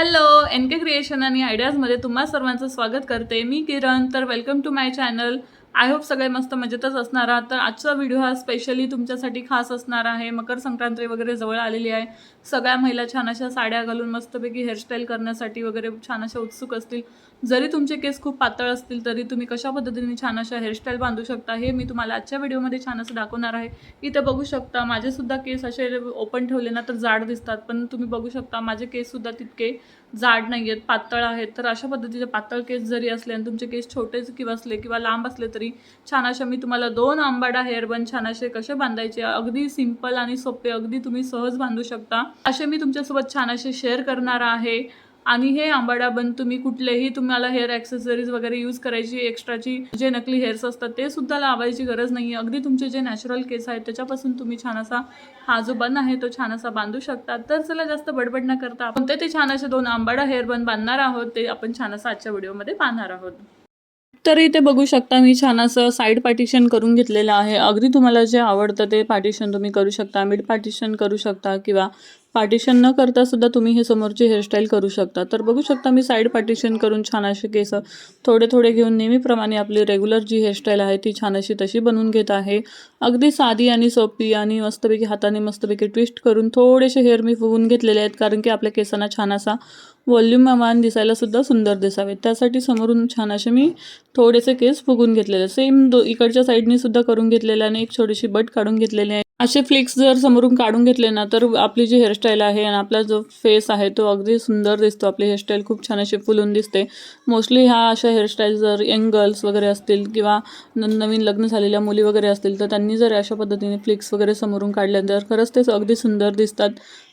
Hello N के creation आणि आयडियाजमध्ये तुम्हा सर्वांचं स्वागत करते. मी किरण तर welcome to my channel I hope सगळे मस्त मजेतच असणार आहात. तर आजचा व्हिडिओ हा स्पेशली तुमच्यासाठी खास असणार आहे. मकर संक्रांती वगैरे जवळ आलेली आहे. सगळ्या महिला छान अशा साड्या घालून मस्तपैकी हेअरस्टाईल करण्यासाठी वगैरे छान अशा उत्सुक असतील. जरी तुमचे केस खूप पातळ असतील तरी तुम्ही कशा पद्धतीने छान अशा हेअरस्टाईल बांधू शकता हे मी तुम्हाला आजच्या व्हिडिओमध्ये छान असं दाखवणार आहे. इथे बघू शकता माझेसुद्धा केस असे ओपन ठेवले ना तर जाड दिसतात पण तुम्ही बघू शकता माझे केससुद्धा तितके जाड नाही आहेत पातळ आहेत. तर अशा पद्धतीचे पातळ केस जरी असले आणि तुमचे केस छोटेच किंवा असले किंवा लांब असले तरी छान अशा मी तुम्हाला दोन आंबाडा हेअर बन छान असे कसे बांधायचे अगदी सिंपल आणि सोपे अगदी तुम्ही सहज बांधू शकता. असे मी तुमच्यासोबत छान असे शेअर करणार आहे. आणि हे आंबाडा बन तुम्ही कुठलेही तुम्हाला हेअर ॲक्सेसरीज वगैरे यूज करायची एक्स्ट्राची जे नकली हेअर्स असतात ते सुद्धा लावायची गरज नाही अगदी तुमचे जे नॅचरल केस आहेत त्याच्यापासून तुम्ही छान असा हा जो बन आहे तो छान असा बांधू शकता. तर चला जास्त बडबड न करता आपण ते ते छान असे दोन आंबाडा हेअर बन बांधणार आहोत ते आपण छान असं आजच्या व्हिडिओमध्ये पाहणार आहोत. तर इथे बघू शकता मी छान असं साईड पार्टिशन करून घेतलेलं आहे. अगदी तुम्हाला जे आवडतं ते पार्टिशन तुम्ही करू शकता मिड पार्टिशन करू शकता किंवा पार्टिशन न करता सुद्धा तुम्ही हे समोरची हेअरस्टाईल करू शकता. तर बघू शकता मी साईड पार्टिशन करून छान असे केस थोडे थोडे घेऊन नेहमीप्रमाणे आपली रेग्युलर जी हेअरस्टाईल आहे ती छान अशी तशी बनवून घेत आहे. अगदी साधी आणि सोपी आणि मस्तपैकी हाताने मस्तपैकी ट्विस्ट करून थोडेसे हेअर मी फुगून घेतलेले आहेत कारण की आपल्या केसांना छान असा वॉल्यूममान दिसायला सुद्धा सुंदर दिसावे. त्यासाठी समोरून छान असे मी थोडेसे केस फुगून घेतलेले सेम दो इकडच्या साईडनी सुद्धा करून घेतलेले आणि एक छोटीशी बट काढून घेतलेली आहे. असे फ्लिक्स जर समोरून काढून घेतले ना तर आपली जी हेअरस्टाईल आहे आणि आपला जो फेस आहे तो अगदी सुंदर दिसतो. आपली हेअरस्टाईल खूप छान अशी फुलून दिसते. मोस्टली ह्या अशा हेअरस्टाईल जर यंग गर्ल्स वगैरे असतील किंवा न नवीन लग्न झालेल्या मुली वगैरे असतील तर त्यांनी जर अशा पद्धतीने फ्लिक्स वगैरे समोरून काढल्या तर खरंच ते अगदी सुंदर दिसतात.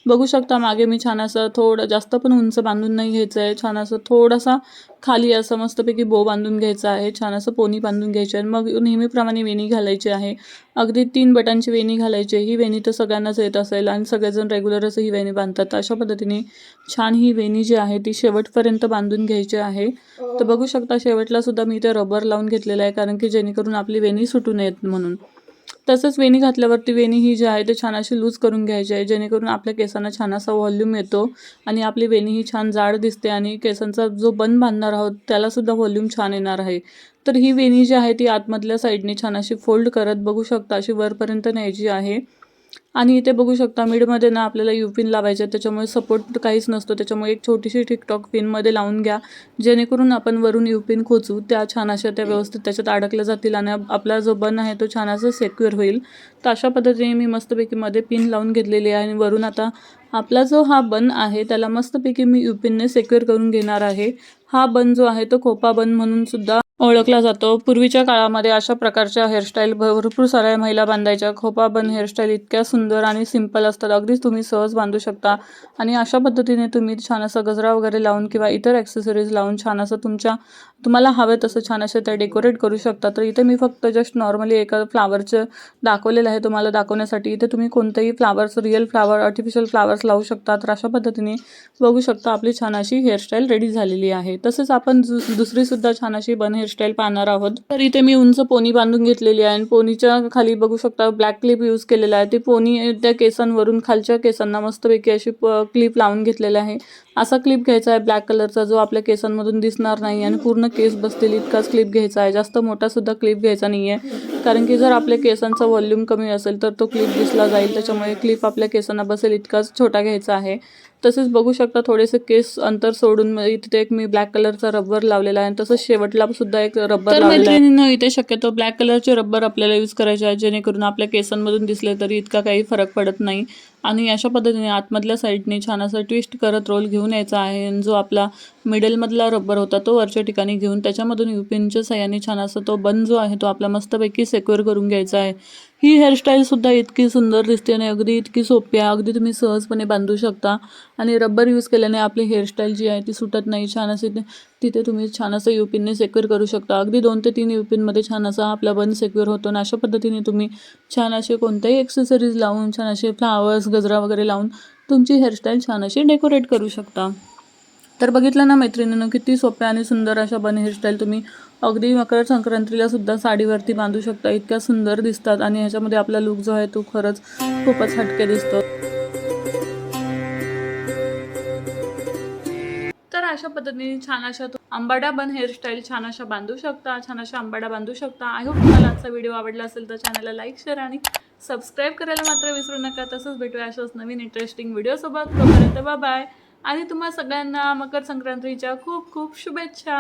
बघू शकता मागे मी छान असं थोडं जास्त पण उंच बांधून नाही घ्यायचं आहे. छान असं थोडासा खाली असं मस्तपैकी बो बांधून घ्यायचा आहे. छान असं पोनी बांधून घ्यायची आहे. मग नेहमीप्रमाणे वेणी घालायची आहे. अगदी तीन बटांची वेणी घालायची ही वेणी तर सगळ्यांनाच येत असेल आणि सगळेजण रेग्युलरच ही वेणी बांधतात. अशा पद्धतीने छान ही वेणी जी आहे ती शेवटपर्यंत बांधून घ्यायची आहे. तर बघू शकता शेवटला सुद्धा मी ते रबर लावून घेतलेलं आहे कारण की जेणेकरून आपली वेणी सुटू नयेत म्हणून. तसंच वेणी घातल्यावरती वेणी ही जी आहे ते छान अशी लूज करून घ्यायची आहे. जेणेकरून आपल्या केसांना छान असा व्हॉल्यूम येतो आणि आपली वेणी ही छान जाड दिसते आणि केसांचा जो बन बांधणार आहोत त्यालासुद्धा व्हॉल्यूम छान येणार आहे. तर ही वेणी जी आहे ती आतमधल्या साईडने छान अशी फोल्ड करत बघू शकता अशी वरपर्यंत न्यायची आहे. आणि इथे बघू शकता मिडमध्ये ना आपल्याला यू पिन लावायचे आहे त्याच्यामुळे सपोर्ट काहीच नसतो. त्याच्यामुळे एक छोटीशी टिकटॉक पिनमध्ये लावून घ्या. जेणेकरून आपण वरून यू पिन खोचू. त्या छान अशा त्या व्यवस्थित त्याच्यात अडकल्या जातील आणि आपला जो बन आहे तो छान असा सेक्युअर होईल. तर अशा पद्धतीने मी मस्तपैकी मध्ये पिन लावून घेतलेली आहे आणि वरून आता आपला जो हा बन आहे त्याला मस्तपैकी मी यू पिनने सेक्युअर करून घेणार आहे. हा बन जो आहे तो खोपा बन म्हणून सुद्धा ओळखला जातो. पूर्वीच्या काळामध्ये अशा प्रकारच्या हेअरस्टाईल भरपूर साऱ्या महिला बांधायच्या. खोपा बन हेअरस्टाईल इतक्या सुंदर आणि सिंपल असतात. अगदीच तुम्ही सहज बांधू शकता. आणि अशा पद्धतीने तुम्ही छान असं गजरा वगैरे लावून किंवा इतर ॲक्सेसरीज लावून छान असं तुमच्या तुम्हाला हवे तसं छान असे त्या डेकोरेट करू शकता. तर इथे मी फक्त जस्ट नॉर्मली एका फ्लावरचं दाखवलेलं आहे तुम्हाला दाखवण्यासाठी. इथे तुम्ही कोणतेही flowers real flower artificial flowers लावू शकता. तर अशा पद्धतीने बघू शकता आपली छान अशी हेअरस्टाईल रेडी झालेली आहे. तसेच आपण दुसरीसुद्धा छान अशी बन हेअरस्टाईल पाहणार आहोत. तर इथे मी उंच पोनी बांधून घेतलेली आहे आणि पोनीच्या खाली बघू शकता ब्लॅक क्लिप यूज केलेला आहे. ती पोनी त्या केसांवरून खालच्या केसांना मस्तपैकी अशी क्लिप लावून घेतलेली आहे. असा क्लिप घ्यायचा आहे ब्लॅक कलरचा जो आपल्या केसांमधून दिसणार नाही आणि पूर्ण केस बसतील इतकाच क्लिप घ्यायचा आहे. जास्त मोठा सुद्धा क्लिप घ्यायचा नाही आहे कारण की जर आपल्या केसांचा व्हॉल्यूम कमी असेल तर तो क्लिप दिसला जाईल. त्याच्यामुळे क्लिप आपल्या केसांना बसेल इतकाच छोटा घ्यायचा आहे. तसेच बघू शकता थोडेसे केस अंतर सोडून इथे एक मी ब्लॅक कलरचा रबर लावलेला आहे. तसंच शेवटला सुद्धा एक रबर आहे. इथे शक्यतो ब्लॅक कलरचे रबर आपल्याला यूज करायचे आहे जेणेकरून आपल्या केसांमधून दिसले तरी इतका काही फरक पडत नाही. आणि अशा पद्धतीने आतमधल्या साईडने छान असं ट्विस्ट करत रोल घेऊन यायचा आहे. आणि जो आपला मिडलमधला रबर होता तो वरच्या ठिकाणी घेऊन त्याच्यामधून युपिनच्या सहाय्याने छान असा तो बन जो आहे तो आपला मस्तपैकी सेक्युअर करून घ्यायचा आहे. ही हेअरस्टाईलसुद्धा इतकी सुंदर दिसते आणि अगदी इतकी सोपी आहे अगदी तुम्ही सहजपणे बांधू शकता. आणि रबर यूज केल्याने आपली हेअरस्टाईल जी आहे ती सुटत नाही. छान असे तिथे तुम्ही छान असं युपिनने सेक्युअर करू शकता. अगदी दोन ते तीन युपिनमध्ये छान असा आपला बन सेक्युअर होतो आणि अशा पद्धतीने तुम्ही छान असे कोणत्याही एक्सेसरीज लावून छान असे फ्लावर्स गजरा वगैरे लावून तुमची हेअरस्टाईल छान अशी डेकोरेट करू शकता. तर बघितलं ना मैत्रिणीनं किती सोप्या आणि सुंदर अशा बन हेअरस्टाईल तुम्ही. अगदी मकर संक्रांतीला सुद्धा साडीवरती बांधू शकता. इतक्या सुंदर दिसतात आणि ह्याच्यामध्ये आपला लुक जो आहे तो खरंच खूपच हटके दिसतो. तर अशा पद्धतीने छान अशा तु- आंबाडा बन हेअरस्टाईल छान अशा बांधू शकता छान अशा आंबाडा बांधू शकता. आय होप तुम्हाला आजचा व्हिडिओ आवडला असेल तर चॅनलला लाईक शेअर आणि सबस्क्राईब करायला मात्र विसरू नका. तसंच भेटूया अशाच नवीन इंटरेस्टिंग व्हिडिओसोबत तोपर्यंत बाय आणि तुम्हा सगळ्यांना मकर संक्रांतीच्या खूप खूप शुभेच्छा.